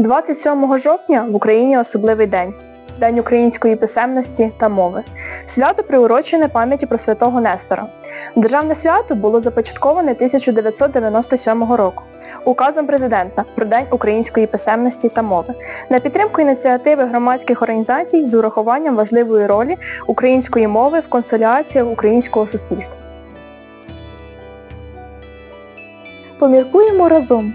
27 жовтня в Україні особливий день День української писемності та мови. Свято приурочене пам'яті про святого Нестора. Державне свято було започатковане 1997 року указом президента про День української писемності та мови на підтримку ініціативи громадських організацій з урахуванням важливої ролі української мови в консоліації українського суспільства. Поміркуємо разом.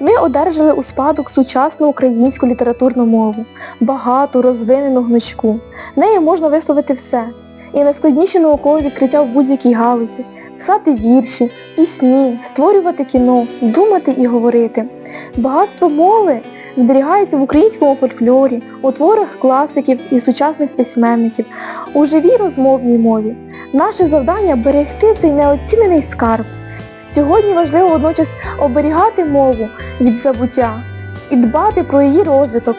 Ми одержали у спадок сучасну українську літературну мову, багату, розвинену гнучку. Нею можна висловити все. І найскладніші наукові відкриття в будь-якій галузі. Писати вірші, пісні, створювати кіно, думати і говорити. Багатство мови зберігається в українському фольклорі, у творах класиків і сучасних письменників, у живій розмовній мові. Наше завдання берегти цей неоцінений скарб. Сьогодні важливо водночас оберігати мову від забуття і дбати про її розвиток,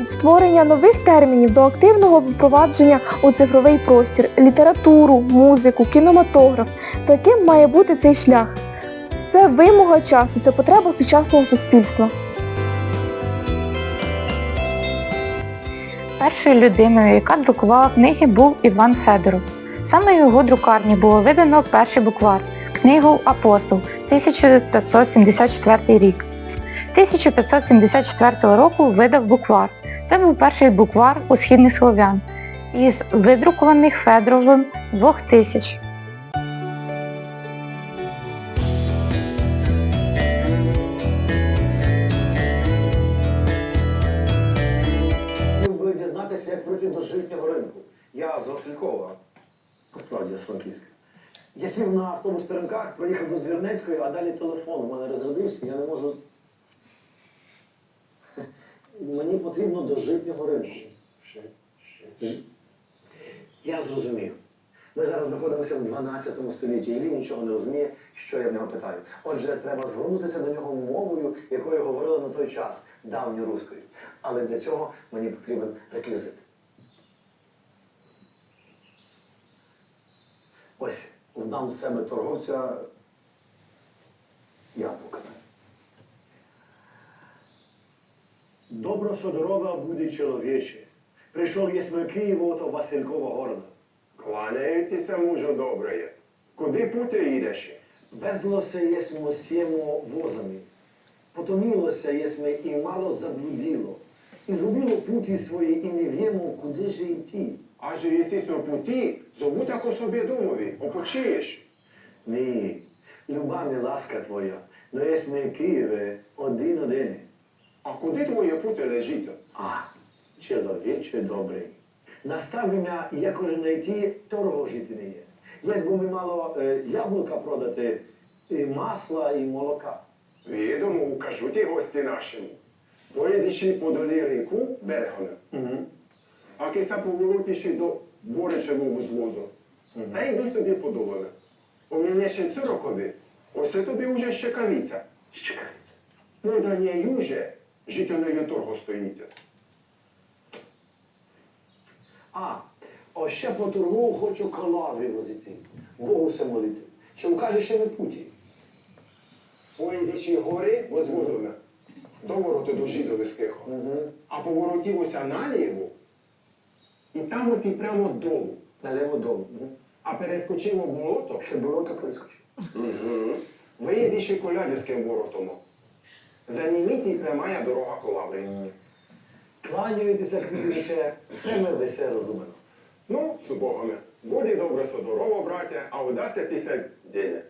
від створення нових термінів до активного впровадження у цифровий простір, літературу, музику, кінематограф. Таким має бути цей шлях. Це вимога часу, це потреба сучасного суспільства. Першою людиною, яка друкувала книги, був Іван Федоров. Саме в його друкарні було видано перший буквар книгу Апостол 1574 рік. 1574 року видав буквар. Це був перший буквар у східних слов'ян із видрукуваних Федоровим 2000. Хотів би дізнатися, як пройти до житнього ринку. Я з Василькова, насправді я з Франківська. Я сів на автобус теремках, проїхав до Звірнецької, а далі телефон у мене розрядився, я не можу. Мені потрібно до житнього ринку. Я зрозумів. Ми зараз знаходимося в 12 столітті, і він нічого не розуміє, що я в нього питаю. Отже, треба звернутися до нього мовою, якою говорили на той час, давньоруською. Але для цього мені потрібен реквізит. Ось вдам себе торговця яблуками. Добросодорова буде чоловіче. Прийшов єсмь Києву та Василькова города. Кланяєтеся, мужу добрає. Куди пути їдеш? Везлося єсмо сємо возами. Потомілося єсме і мало заблуділо. І згубило путі свої, і не в'ємо, куди же йти. Аже єсі со путі, зову тако собі домові, опочиєш. Ні, люба ми ласка твоя, но єсме Києве один один. А куди твоє пути лежить? А, чоловіче добрий. Настав ім'я, як уже знайти, торго жити не є. Єсь би ми мало е, яблука продати, і масла, і молока. Відомо, укажу ті гості нашому. Поїдеш по долі ріку берегом, Угу. А киса поворотиш до Боричевого звозу. А йду собі подолане. У мене ще цурокові, ось тобі уже щекавиця. Щекається. Ну, да не юже, життя не торго стоїть. А, о ще по торгу хочу калаврі возити, Богу се молити. Чи укаже, що не путі? Поїдеш і гори возвозуне, до вороти до жидовських. Угу. А поворотілося наліво, і там і прямо долу. Наліво долу. Угу. А перескочило болото, Ще болото прискочив. угу. і колядівським воротом. За німіті прямая дорога колаври. Кланяєтеся, квітніше, все ми весе розумено. Ну, з Богом. Буде добре содорово, браття, а удасться тися день.